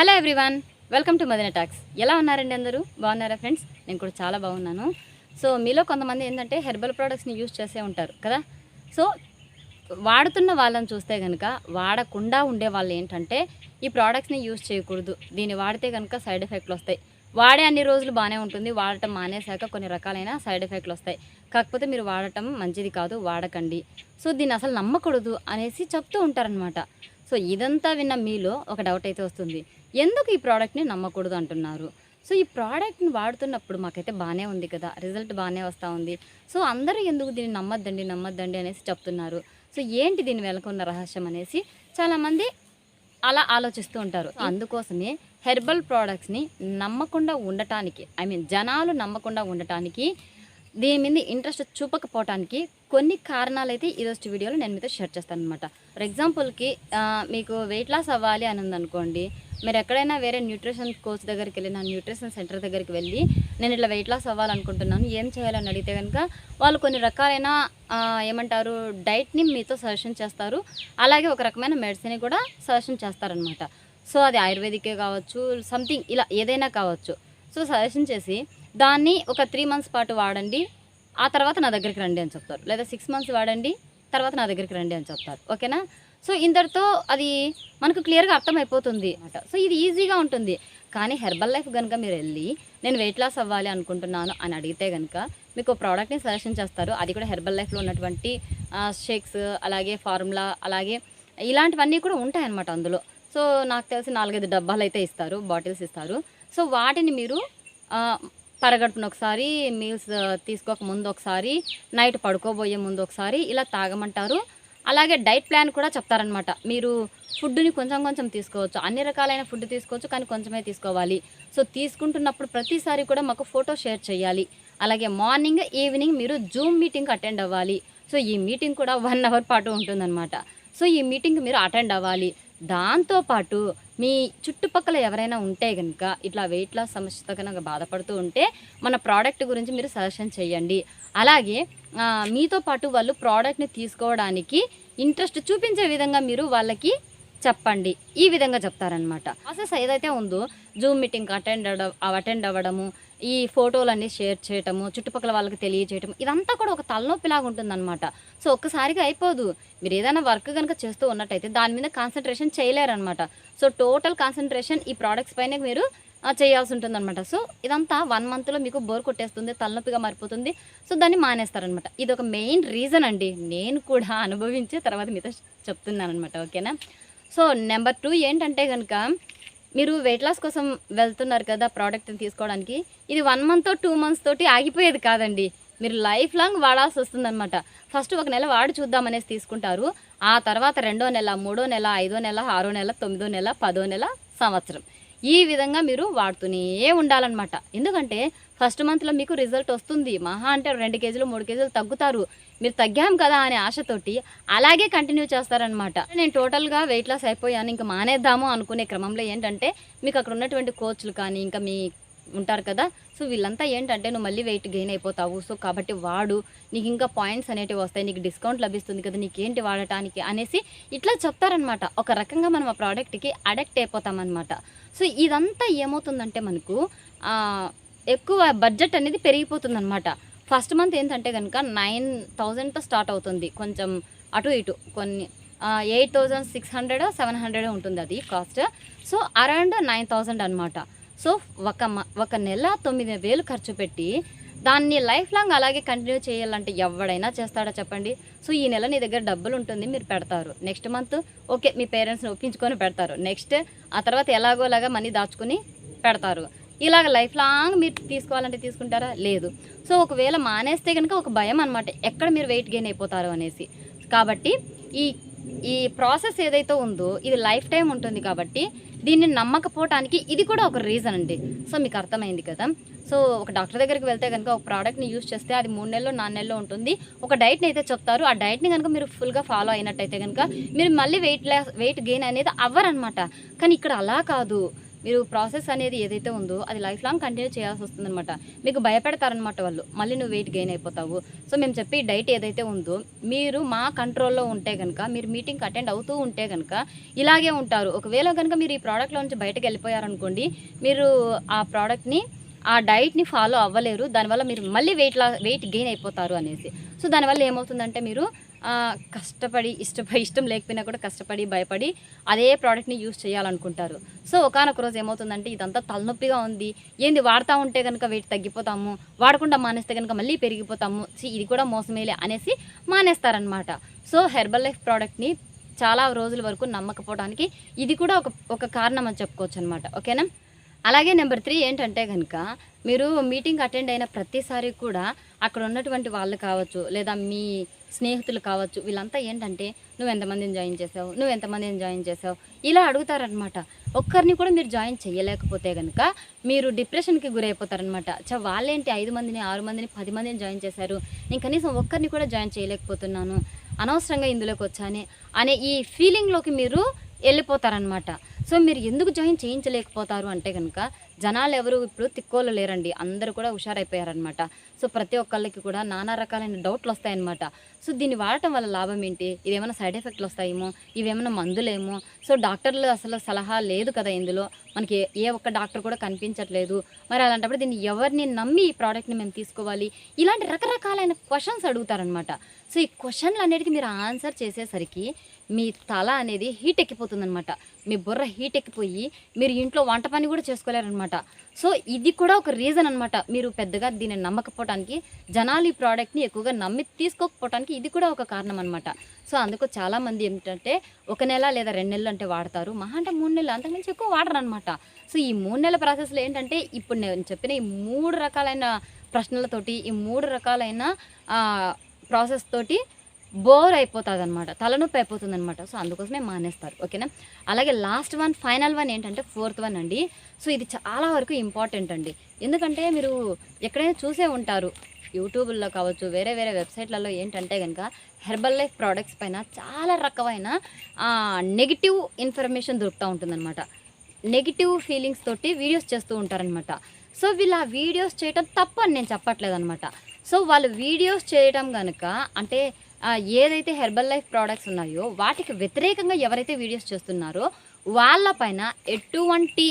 Hello everyone welcome to Madina talks. ఎలా ఉన్నారండి అందరూ? బాగున్నారా ఫ్రెండ్స్? నేను కూడా చాలా బాగున్నాను. సో మీలో కొంతమంది ఏంటంటే హెర్బల్ ప్రోడక్ట్స్ని యూజ్ చేసే ఉంటారు కదా? సో వాడుతున్న వాళ్ళని చూస్తే కనుక వాడకుండా ఉండే వాళ్ళు ఏంటంటే ఈ ప్రోడక్ట్స్ని యూజ్ చేయకూడదు. దీన్ని వాడితే కనుక సైడ్ ఎఫెక్ట్లు వస్తాయి. వాడే అన్ని రోజులు బాగానే ఉంటుంది. వాడటం మానేశాక కొన్ని రకాలైన సైడ్ ఎఫెక్ట్లు వస్తాయి. కాకపోతే మీరు వాడటం మంచిది కాదు. వాడకండి. సో దీన్ని అసలు నమ్మకూడదు అనేసి చెప్తూ ఉంటారనమాట సో ఇదంతా విన్న మీలో ఒక డౌట్ అయితే వస్తుంది. ఎందుకు ఈ ప్రోడక్ట్ని నమ్మకూడదు అంటున్నారు? సో ఈ ప్రోడక్ట్ని వాడుతున్నప్పుడు మాకైతే బాగానే ఉంది కదా రిజల్ట్ బాగానే వస్తూ ఉంది. సో అందరూ ఎందుకు దీన్ని నమ్మద్దండి నమ్మద్దండి అనేసి చెప్తున్నారు. సో ఏంటి దీని వెనుకున్న రహస్యం అనేసి చాలామంది అలా ఆలోచిస్తూ ఉంటారు. అందుకోసమే హెర్బల్ ప్రోడక్ట్స్ని నమ్మకుండా ఉండటానికి ఐ మీన్ జనాలు నమ్మకుండా ఉండటానికి దీని మీద ఇంట్రెస్ట్ చూపకపోవటానికి కొన్ని కారణాలైతే ఈరోజు వీడియోలో నేను మీతో షేర్ చేస్తాను అనమాట ఫర్ ఎగ్జాంపుల్కి మీకు వెయిట్ లాస్ అవ్వాలి అని ఉందనుకోండి మీరు ఎక్కడైనా వేరే న్యూట్రిషన్ కోచ్ దగ్గరికి వెళ్ళిన న్యూట్రిషన్ సెంటర్ దగ్గరికి వెళ్ళి నేను ఇట్లా వెయిట్ లాస్ అవ్వాలనుకుంటున్నాను ఏం చేయాలని అడిగితే కనుక వాళ్ళు కొన్ని రకాలైన ఏమంటారు డైట్ని మీతో సజెషన్ చేస్తారు. అలాగే ఒక రకమైన మెడిసిన్ కూడా సజెషన్ చేస్తారనమాట. సో అది ఆయుర్వేదికే కావచ్చు సంథింగ్ ఇలా ఏదైనా కావచ్చు. సో సజెషన్ చేసి దాన్ని ఒక త్రీ మంత్స్ పాటు వాడండి ఆ తర్వాత నా దగ్గరికి రండి అని చెప్తారు. లేదా సిక్స్ మంత్స్ వాడండి తర్వాత నా దగ్గరికి రండి అని చెప్తారు. ఓకేనా? సో ఇంతటితో అది మనకు క్లియర్గా అర్థమైపోతుంది అనమాట సో ఇది ఈజీగా ఉంటుంది. కానీ హెర్బల్ లైఫ్ కనుక మీరు వెళ్ళి నేను వెయిట్ లాస్ అవ్వాలి అనుకుంటున్నాను అని అడిగితే కనుక మీకు ప్రోడక్ట్ని సజెషన్ చేస్తారు. అది కూడా హెర్బల్ లైఫ్లో ఉన్నటువంటి షేక్స్ అలాగే ఫార్ములా అలాగే ఇలాంటివన్నీ కూడా ఉంటాయన్నమాట అందులో. సో నాకు తెలిసి నాలుగైదు డబ్బాలు అయితే ఇస్తారు బాటిల్స్ ఇస్తారు. సో వాటిని మీరు పరగడుపున ఒకసారి మీల్స్ తీసుకోక ముందు ఒకసారి నైట్ పడుకోబోయే ముందు ఒకసారి ఇలా తాగమంటారు. అలాగే డైట్ ప్లాన్ కూడా చెప్తారనమాట మీరు ఫుడ్ని కొంచెం కొంచెం తీసుకోవచ్చు. అన్ని రకాలైన ఫుడ్ తీసుకోవచ్చు కానీ కొంచెమే తీసుకోవాలి. సో తీసుకుంటున్నప్పుడు ప్రతిసారి కూడా మాకు ఫోటో షేర్ చేయాలి. అలాగే మార్నింగ్ ఈవినింగ్ మీరు జూమ్ మీటింగ్ అటెండ్ అవ్వాలి. సో ఈ మీటింగ్ కూడా వన్ అవర్ పాటు ఉంటుందన్నమాట. సో ఈ మీటింగ్ మీరు అటెండ్ అవ్వాలి. దాంతోపాటు మీ చుట్టుపక్కల ఎవరైనా ఉంటే కనుక ఇట్లా వెయిట్ లాస్ సమస్యతో కనుక బాధపడుతూ ఉంటే మన ప్రోడక్ట్ గురించి మీరు సజెషన్ చేయండి. అలాగే మీతో పాటు వాళ్ళు ప్రోడక్ట్ని తీసుకోవడానికి ఇంట్రెస్ట్ చూపించే విధంగా మీరు వాళ్ళకి చెప్పండి. ఈ విధంగా చెప్తారనమాట ప్రాసెస్ ఏదైతే ఉందో జూమ్ మీటింగ్ అటెండ్ అటెండ్ అవ్వడము ఈ ఫోటోలన్నీ షేర్ చేయటము చుట్టుపక్కల వాళ్ళకి తెలియజేయటం ఇదంతా కూడా ఒక తలనొప్పిలాగా ఉంటుందన్నమాట. సో ఒక్కసారిగా అయిపోదు. మీరు ఏదైనా వర్క్ కనుక చేస్తూ ఉన్నట్టయితే దాని మీద కాన్సన్ట్రేషన్ చేయలేరనమాట సో టోటల్ కాన్సన్ట్రేషన్ ఈ ప్రోడక్ట్స్ పైన మీరు చేయాల్సి ఉంటుందన్నమాట. సో ఇదంతా వన్ మంత్లో మీకు బోర్ కొట్టేస్తుంది తలనొప్పిగా మారిపోతుంది. సో దాన్ని మానేస్తారనమాట ఇది ఒక మెయిన్ రీజన్ అండి. నేను కూడా అనుభవించి తర్వాత మీతో చెప్తున్నాను అనమాట ఓకేనా? సో నెంబర్ టూ ఏంటంటే కనుక మీరు వెయిట్ లాస్ కోసం వెళ్తున్నారు కదా ప్రోడక్ట్ని తీసుకోవడానికి ఇది వన్ మంత్ టూ మంత్స్ తోటి ఆగిపోయేది కాదండి. మీరు లైఫ్ లాంగ్ వాడాల్సి వస్తుందన్నమాట. ఫస్ట్ ఒక నెల వాడి చూద్దామనేసి తీసుకుంటారు. ఆ తర్వాత రెండో నెల మూడో నెల ఐదో నెల ఆరో నెల తొమ్మిదో నెల పదో నెల సంవత్సరం. ఈ విధంగా మీరు వాడుతూనే ఉండాలన్నమాట. ఎందుకంటే ఫస్ట్ మంత్లో మీకు రిజల్ట్ వస్తుంది. మహా అంటే రెండు కేజీలు మూడు కేజీలు తగ్గుతారు. మీరు తగ్గాం కదా అనే ఆశతోటి అలాగే కంటిన్యూ చేస్తారనమాట నేను టోటల్గా వెయిట్ లాస్ అయిపోయాను. ఇంకా మానేద్దాము అనుకునే క్రమంలో ఏంటంటే మీకు అక్కడ ఉన్నటువంటి కోచ్లు కానీ ఇంకా మీ ఉంటారు కదా. సో వీళ్ళంతా ఏంటంటే నువ్వు మళ్ళీ వెయిట్ గెయిన్ అయిపోతావు. సో కాబట్టి వాడు నీకు ఇంకా పాయింట్స్ అనేటివి వస్తాయి. నీకు డిస్కౌంట్ లభిస్తుంది కదా. నీకేంటి వాడటానికి? అనేసి ఇట్లా చెప్తారనమాట. ఒక రకంగా మనం ఆ ప్రోడక్ట్కి అడక్ట్ అయిపోతామన్నమాట సో ఇదంతా ఏమవుతుందంటే మనకు ఎక్కువ బడ్జెట్ అనేది పెరిగిపోతుందన్నమాట ఫస్ట్ మంత్ ఏంటంటే కనుక నైన్ థౌజండ్తో స్టార్ట్ అవుతుంది. కొంచెం అటు ఇటు కొన్ని eight thousand six hundred seven hundred ఉంటుంది అది cost so around nine thousand అనమాట. సో ఒక మ- ఒక నెల తొమ్మిది వేలు ఖర్చు పెట్టి దాన్ని లైఫ్ లాంగ్ అలాగే కంటిన్యూ చేయాలంటే ఎవడైనా చేస్తాడా చెప్పండి? సో ఈ నెల నీ దగ్గర డబ్బులు ఉంటుంది మీరు పెడతారు. నెక్స్ట్ మంత్ ఓకే మీ పేరెంట్స్ని ఒప్పించుకొని పెడతారు. నెక్స్ట్ ఆ తర్వాత ఎలాగోలాగా మనీ దాచుకుని పెడతారు. ఇలాగ లైఫ్ లాంగ్ మీరు తీసుకోవాలంటే తీసుకుంటారా? లేదు. సో ఒకవేళ మానేస్తే కనుక ఒక భయం అనమాట ఎక్కడ మీరు వెయిట్ గెయిన్ అయిపోతారు అనేసి. కాబట్టి ఈ ఈ ప్రాసెస్ ఏదైతే ఉందో ఇది లైఫ్ టైం ఉంటుంది కాబట్టి దీన్ని నమ్మకపోవటానికి ఇది కూడా ఒక రీజన్ అండి. సో మీకు అర్థమైంది కదా? సో ఒక డాక్టర్ దగ్గరికి వెళ్తే కనుక ఒక ప్రోడక్ట్ని యూస్ చేస్తే అది మూడు నెలలో నాలుగు నెలలో ఉంటుంది. ఒక డైట్ని అయితే చెప్తారు. ఆ డైట్ని కనుక మీరు ఫుల్గా ఫాలో అయినట్టయితే కనుక మీరు మళ్ళీ వెయిట్ వెయిట్ గెయిన్ అనేది అవ్వరనమాట కానీ ఇక్కడ అలా కాదు. మీరు ప్రాసెస్ అనేది ఏదైతే ఉందో అది లైఫ్ లాంగ్ కంటిన్యూ చేయాల్సి వస్తుందన్నమాట. మీకు భయపెడతారనమాట వాళ్ళు. మళ్ళీ నువ్వు వెయిట్ గెయిన్ అయిపోతావు. సో మేము చెప్పే డైట్ ఏదైతే ఉందో మీరు మా కంట్రోల్లో ఉంటే కనుక మీరు మీటింగ్ అటెండ్ అవుతూ ఉంటే కనుక ఇలాగే ఉంటారు. ఒకవేళ కనుక మీరు ఈ ప్రోడక్ట్లో నుంచి బయటకు వెళ్ళిపోయారనుకోండి మీరు ఆ ప్రోడక్ట్ని ఆ డైట్ని ఫాలో అవ్వలేరు. దానివల్ల మీరు మళ్ళీ వెయిట్ లా వెయిట్ గెయిన్ అయిపోతారు అనేసి. సో దానివల్ల ఏమవుతుందంటే మీరు కష్టపడి ఇష్టపడి ఇష్టం లేకపోయినా కూడా కష్టపడి భయపడి అదే ప్రోడక్ట్ని యూస్ చేయాలనుకుంటారు. సో ఒకనొక రోజు ఏమవుతుందంటే ఇదంతా తలనొప్పిగా ఉంది. ఏంది వాడుతూ ఉంటే కనుక వెయిట్ తగ్గిపోతాము. వాడకుండా మానేస్తే కనుక మళ్ళీ పెరిగిపోతాము. ఇది కూడా మోసమేలే అనేసి మానేస్తారనమాట సో హెర్బల్ లైఫ్ ప్రోడక్ట్ని చాలా రోజుల వరకు నమ్మకపోవడానికి ఇది కూడా ఒక ఒక కారణం అని చెప్పుకోవచ్చు అనమాట ఓకేనా? అలాగే నెంబర్ త్రీ ఏంటంటే కనుక మీరు మీటింగ్ అటెండ్ అయిన ప్రతిసారి కూడా అక్కడ ఉన్నటువంటి వాళ్ళు కావచ్చు లేదా మీ స్నేహితులు కావచ్చు వీళ్ళంతా ఏంటంటే నువ్వు ఎంతమందిని జాయిన్ చేసావు? నువ్వు ఎంతమందిని జాయిన్ చేసావు? ఇలా అడుగుతారనమాట ఒక్కరిని కూడా మీరు జాయిన్ చేయలేకపోతే కనుక మీరు డిప్రెషన్కి గురైపోతారనమాట చ వాళ్ళేంటి ఐదు మందిని ఆరు మందిని పది మందిని జాయిన్ చేశారు? నేను కనీసం ఒక్కరిని కూడా జాయిన్ చేయలేకపోతున్నాను. అనవసరంగా ఇందులోకి వచ్చానే అనే ఈ ఫీలింగ్లోకి మీరు వెళ్ళిపోతారనమాట సో మీరు ఎందుకు జాయిన్ చేయించలేకపోతారు అంటే కనుక జనాలు ఎవరు ఇప్పుడు తిక్కోలు లేరండి. అందరూ కూడా హుషారైపోయారనమాట సో ప్రతి ఒక్కళ్ళకి కూడా నానా రకాలైన డౌట్లు వస్తాయన్నమాట. సో దీన్ని వాడటం వల్ల లాభం ఏంటి? ఇదేమైనా సైడ్ ఎఫెక్ట్లు వస్తాయేమో? ఇవేమైనా మందులేమో? సో డాక్టర్లు అసలు సలహా లేదు కదా ఇందులో. మనకి ఏ- ఏ ఒక్క డాక్టర్ కూడా కనిపించట్లేదు. మరి అలాంటప్పుడు దీన్ని ఎవరిని నమ్మి ఈ ప్రోడక్ట్ని మేము తీసుకోవాలి? ఇలాంటి రకరకాలైన క్వశ్చన్స్ అడుగుతారనమాట సో ఈ క్వశ్చన్లు అనేటికి మీరు ఆన్సర్ చేసేసరికి మీ తల అనేది హీట్ ఎక్కిపోతుందనమాట మీ బుర్ర హీట్ ఎక్కిపోయి మీరు ఇంట్లో వంట పని కూడా చేసుకోలేరనమాట సో ఇది కూడా ఒక రీజన్ అనమాట మీరు పెద్దగా దీన్ని నమ్మకపోవడానికి జనాలు ఈ ప్రోడక్ట్ని ఎక్కువగా నమ్మి తీసుకోకపోవడానికి ఇది కూడా ఒక కారణం అనమాట సో అందుకు చాలామంది ఏమిటంటే ఒక నెల లేదా రెండు నెలలు అంటే వాడతారు. మహా అంటే మూడు నెలలు అంతకుమించి ఎక్కువ వాడరు అనమాట సో ఈ మూడు నెలల ప్రాసెస్లో ఏంటంటే ఇప్పుడు నేను చెప్పిన ఈ మూడు రకాలైన ప్రశ్నలతోటి ఈ మూడు రకాలైన ప్రాసెస్ తోటి బోర్ అయిపోతుంది అనమాట తలనొప్పి అయిపోతుంది అనమాట సో అందుకోసమే మానేస్తారు ఓకేనా? అలాగే లాస్ట్ వన్ ఫైనల్ వన్ ఏంటంటే ఫోర్త్ వన్ అండి. సో ఇది చాలా వరకు ఇంపార్టెంట్ అండి. ఎందుకంటే మీరు ఎక్కడైనా చూసే ఉంటారు యూట్యూబ్లో కావచ్చు వేరే వేరే వెబ్సైట్లలో ఏంటంటే కనుక హెర్బల్ లైఫ్ ప్రోడక్ట్స్ పైన చాలా రకమైన నెగిటివ్ ఇన్ఫర్మేషన్ దొరుకుతూ ఉంటుందన్నమాట. నెగిటివ్ ఫీలింగ్స్ తోటి వీడియోస్ చేస్తూ ఉంటారనమాట సో వీళ్ళు ఆ వీడియోస్ చేయటం తప్పు అని నేను చెప్పట్లేదు అనమాట సో వాళ్ళు వీడియోస్ చేయటం కనుక అంటే ఏదైతే హెర్బల్ లైఫ్ ప్రోడక్ట్స్ ఉన్నాయో వాటికి వ్యతిరేకంగా ఎవరైతే వీడియోస్ చేస్తున్నారో వాళ్ళపైన ఎటువంటి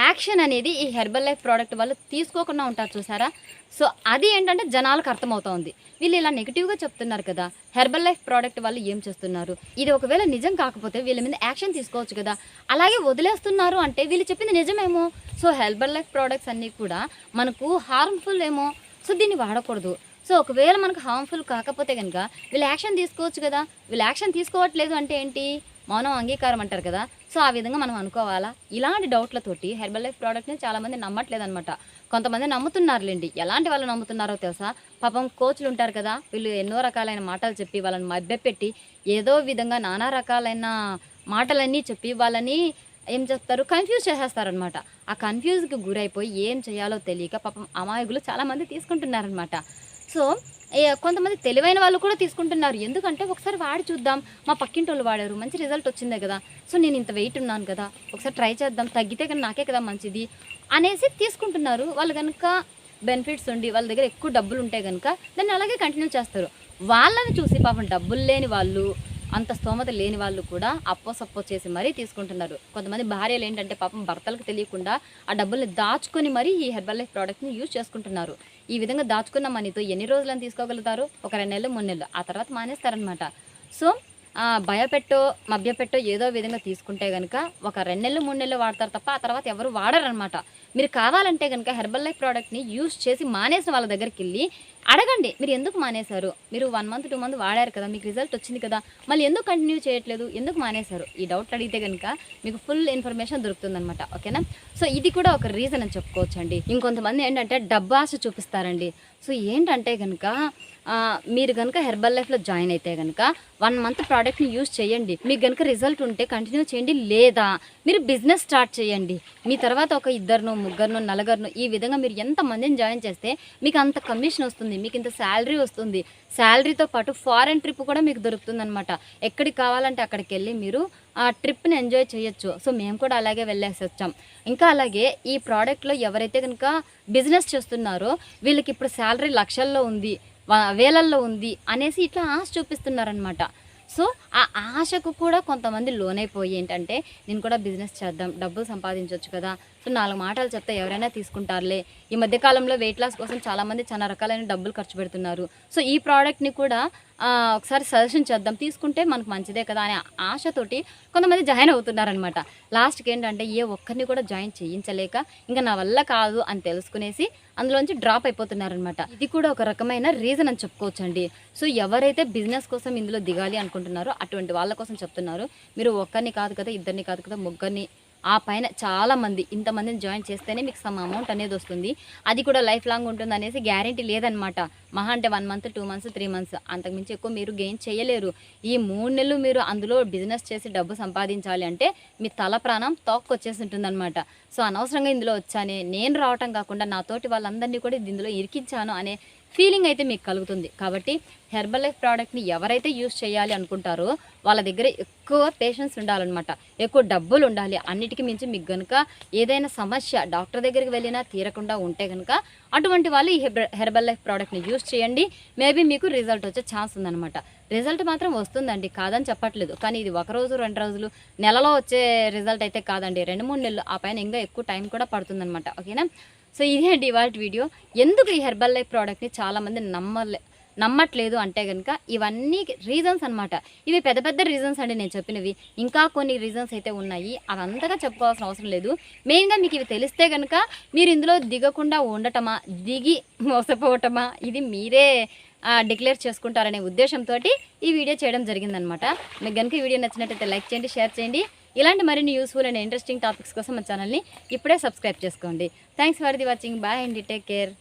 యాక్షన్ అనేది ఈ హెర్బల్ లైఫ్ ప్రోడక్ట్ వాళ్ళు తీసుకోకుండా ఉంటారు చూసారా? సో అది ఏంటంటే జనాలకు అర్థమవుతోంది. వీళ్ళు ఇలా నెగిటివ్గా చెప్తున్నారు కదా హెర్బల్ లైఫ్ ప్రోడక్ట్ వాళ్ళు ఏం చేస్తున్నారు? ఇది ఒకవేళ నిజం కాకపోతే వీళ్ళ మీద యాక్షన్ తీసుకోవచ్చు కదా. అలాగే వదిలేస్తున్నారు అంటే వీళ్ళు చెప్పింది నిజమేమో. సో హెర్బల్ లైఫ్ ప్రోడక్ట్స్ అన్నీ కూడా మనకు హార్మ్ఫుల్ ఏమో. సో దీన్ని వాడకూడదు. సో ఒకవేళ మనకు హార్మ్ఫుల్ కాకపోతే కనుక వీళ్ళు యాక్షన్ తీసుకోవచ్చు కదా. వీళ్ళు యాక్షన్ తీసుకోవట్లేదు అంటే ఏంటి? మౌనం అంగీకారం అంటారు కదా. సో ఆ విధంగా మనం అనుకోవాలా? ఇలాంటి డౌట్లతోటి హెర్బల్ లైఫ్ ప్రోడక్ట్ని చాలామంది నమ్మట్లేదు అనమాట కొంతమంది నమ్ముతున్నారులేండి. ఎలాంటి వాళ్ళు నమ్ముతున్నారో తెలుసా? పాపం కోచ్లు ఉంటారు కదా. వీళ్ళు ఎన్నో రకాలైన మాటలు చెప్పి వాళ్ళని మభ్యపెట్టి ఏదో విధంగా నానా రకాలైన మాటలన్నీ చెప్పి వాళ్ళని ఏం చెప్తారు కన్ఫ్యూజ్ చేసేస్తారనమాట ఆ కన్ఫ్యూజ్కి గురైపోయి ఏం చేయాలో తెలియక పాపం అమాయకులు చాలామంది తీసుకుంటున్నారనమాట సో కొంతమంది తెలివైన వాళ్ళు కూడా తీసుకుంటున్నారు. ఎందుకంటే ఒకసారి వాడి చూద్దాం. మా పక్కింటి వాళ్ళు వాడారు. మంచి రిజల్ట్ వచ్చిందే కదా. సో నేను ఇంత వెయిట్ ఉన్నాను కదా. ఒకసారి ట్రై చేద్దాం. తగ్గితే కానీ నాకే కదా మంచిది అనేసి తీసుకుంటున్నారు. వాళ్ళు కనుక బెనిఫిట్స్ ఉండి వాళ్ళ దగ్గర ఎక్కువ డబ్బులు ఉంటే కనుక దాన్ని అలాగే కంటిన్యూ చేస్తారు. వాళ్ళని చూసి పాపం డబ్బులు లేని వాళ్ళు అంత స్తోమత లేని వాళ్ళు కూడా అప్పో సప్పో చేసి మరీ తీసుకుంటున్నారు. కొంతమంది భార్యలు ఏంటంటే పాపం భర్తలకు తెలియకుండా ఆ డబ్బుల్ని దాచుకొని మరీ ఈ హెర్బల్ లైఫ్ ప్రోడక్ట్ని యూజ్ చేసుకుంటున్నారు. ఈ విధంగా దాచుకున్న మనీతో ఎన్ని రోజులను తీసుకోగలుగుతారు? ఒక రెండు నెలలు మూడు నెలలు. ఆ తర్వాత మానేస్తారనమాట సో ఆ, భయపెట్టో మభ్యపెట్టో ఏదో విధంగా తీసుకుంటే కనుక ఒక రెండు నెలలు మూడు నెలలు వాడతారు తప్ప ఆ తర్వాత ఎవరు వాడరనమాట మీరు కావాలంటే కనుక హెర్బల్ లైఫ్ ప్రోడక్ట్ని యూజ్ చేసి మానేసిన వాళ్ళ దగ్గరికి వెళ్ళి అడగండి. మీరు ఎందుకు మానేశారు? మీరు వన్ మంత్ టూ మంత్ వాడారు కదా మీకు రిజల్ట్ వచ్చింది కదా మళ్ళీ ఎందుకు కంటిన్యూ చేయట్లేదు? ఎందుకు మానేశారు? ఈ డౌట్ అడిగితే కనుక మీకు ఫుల్ ఇన్ఫర్మేషన్ దొరుకుతుందనమాట ఓకేనా? సో ఇది కూడా ఒక రీజన్ అని చెప్పుకోవచ్చండి. ఇంకొంతమంది ఏంటంటే డబ్బాస చూపిస్తారండి. సో ఏంటంటే కనుక మీరు కనుక హెర్బల్ లైఫ్లో జాయిన్ అయితే కనుక వన్ మంత్ ప్రోడక్ట్ని యూజ్ చేయండి. మీకు కనుక రిజల్ట్ ఉంటే కంటిన్యూ చేయండి లేదా మీరు బిజినెస్ స్టార్ట్ చేయండి. మీ తర్వాత ఒక ఇద్దరును ముగ్గురును నలుగురును ఈ విధంగా మీరు ఎంత మందిని జాయిన్ చేస్తే మీకు అంత కమిషన్ వస్తుంది మీకు ఇంత శాలరీ వస్తుంది. శాలరీతో పాటు ఫారెన్ ట్రిప్ కూడా మీకు దొరుకుతుంది అనమాట ఎక్కడికి కావాలంటే అక్కడికి వెళ్ళి మీరు ఆ ట్రిప్ని ఎంజాయ్ చేయొచ్చు. సో మేము కూడా అలాగే వెళ్ళేసి వచ్చాం. ఇంకా అలాగే ఈ ప్రోడక్ట్లో ఎవరైతే కనుక బిజినెస్ చేస్తున్నారో వీళ్ళకి ఇప్పుడు శాలరీ లక్షల్లో ఉంది వేలల్లో ఉంది అనేసి ఇట్లా ఆశ చూపిస్తున్నారనమాట సో ఆ ఆశకు కూడా కొంతమంది లోనైపోయి ఏంటంటే నేను కూడా బిజినెస్ చేద్దాం డబ్బులు సంపాదించవచ్చు కదా సో నాలుగు మాటలు చెప్తే ఎవరైనా తీసుకుంటారులే. ఈ మధ్యకాలంలో వెయిట్ లాస్ కోసం చాలామంది చాలా రకాలైన డబ్బులు ఖర్చు పెడుతున్నారు. సో ఈ ప్రోడక్ట్ని కూడా ఒకసారి సజెషన్ చేద్దాం. తీసుకుంటే మనకు మంచిదే కదా అనే ఆశతోటి కొంతమంది జాయిన్ అవుతున్నారనమాట లాస్ట్కి ఏంటంటే ఏ ఒక్కరిని కూడా జాయిన్ చేయించలేక ఇంకా నా వల్ల కాదు అని తెలుసుకునేసి అందులోంచి డ్రాప్ అయిపోతున్నారనమాట ఇది కూడా ఒక రకమైన రీజన్ అని చెప్పుకోవచ్చండి. సో ఎవరైతే బిజినెస్ కోసం ఇందులో దిగాలి అనుకుంటున్నారో అటువంటి వాళ్ళ కోసం చెప్తున్నారు. మీరు ఒక్కరిని కాదు కదా ఇద్దరిని కాదు కదా ముగ్గురిని ఆ పైన చాలామంది ఇంతమందిని జాయిన్ చేస్తేనే మీకు సమ్ అమౌంట్ అనేది వస్తుంది. అది కూడా లైఫ్ లాంగ్ ఉంటుంది అనేసి గ్యారంటీ లేదనమాట. మహా అంటే one month two months three months అంతకుమించి ఎక్కువ మీరు గెయిన్ చేయలేరు. ఈ మూడు నెలలు మీరు అందులో బిజినెస్ చేసి డబ్బు సంపాదించాలి అంటే మీ తల ప్రాణం తోక్కు వచ్చేసి ఉంటుందన్నమాట సో అనవసరంగా ఇందులో వచ్చానే నేను రావటం కాకుండా నాతోటి వాళ్ళందరినీ కూడా ఇందులో ఇరికించాను అనే ఫీలింగ్ అయితే మీకు కలుగుతుంది. కాబట్టి హెర్బల్ లైఫ్ ప్రోడక్ట్ని ఎవరైతే యూస్ చేయాలి అనుకుంటారో వాళ్ళ దగ్గర ఎక్కువ పేషెన్స్ ఉండాలన్నమాట. ఎక్కువ డబ్బులు ఉండాలి. అన్నిటికీ మించి మీకు కనుక ఏదైనా సమస్య డాక్టర్ దగ్గరికి వెళ్ళినా తీరకుండా ఉంటే కనుక అటువంటి వాళ్ళు ఈ హెర్బల్ లైఫ్ ప్రోడక్ట్ని యూస్ చేయండి. మేబీ మీకు రిజల్ట్ వచ్చే ఛాన్స్ ఉందన్నమాట. రిజల్ట్ మాత్రం వస్తుందండి. కాదని చెప్పట్లేదు. కానీ ఇది ఒక రోజు రెండు రోజులు నెలలో వచ్చే రిజల్ట్ అయితే కాదండి. రెండు మూడు నెలలు ఆ పైన ఇంకా ఎక్కువ టైం కూడా పడుతుందన్నమాట. ఓకేనా? సో ఇదేంటి ఇవాళ వీడియో. ఎందుకు ఈ హెర్బల్ లైఫ్ ప్రోడక్ట్ని చాలామంది నమ్మలే నమ్మట్లేదు అంటే కనుక ఇవన్నీ రీజన్స్ అన్నమాట. ఇవి పెద్ద పెద్ద రీజన్స్ అండి నేను చెప్పినవి. ఇంకా కొన్ని రీజన్స్ అయితే ఉన్నాయి. అవి అంతగా చెప్పుకోవాల్సిన అవసరం లేదు. మెయిన్గా మీకు ఇవి తెలిస్తే కనుక మీరు ఇందులో దిగకుండా ఉండటమా దిగి మోసపోవటమా ఇది మీరే డిక్లేర్ చేసుకుంటారనే ఉద్దేశంతో ఈ వీడియో చేయడం జరిగిందనమాట మీకు కనుక ఈ వీడియో నచ్చినట్టయితే లైక్ చేయండి షేర్ చేయండి. ఇలాంటి మరిన్ని యూస్ఫుల్ అండ్ ఇంట్రెస్టింగ్ టాపిక్స్ కోసం మా ఛానల్ని ఇప్పుడే సబ్స్క్రైబ్ చేసుకోండి. Thanks for the watching bye అండి. Take care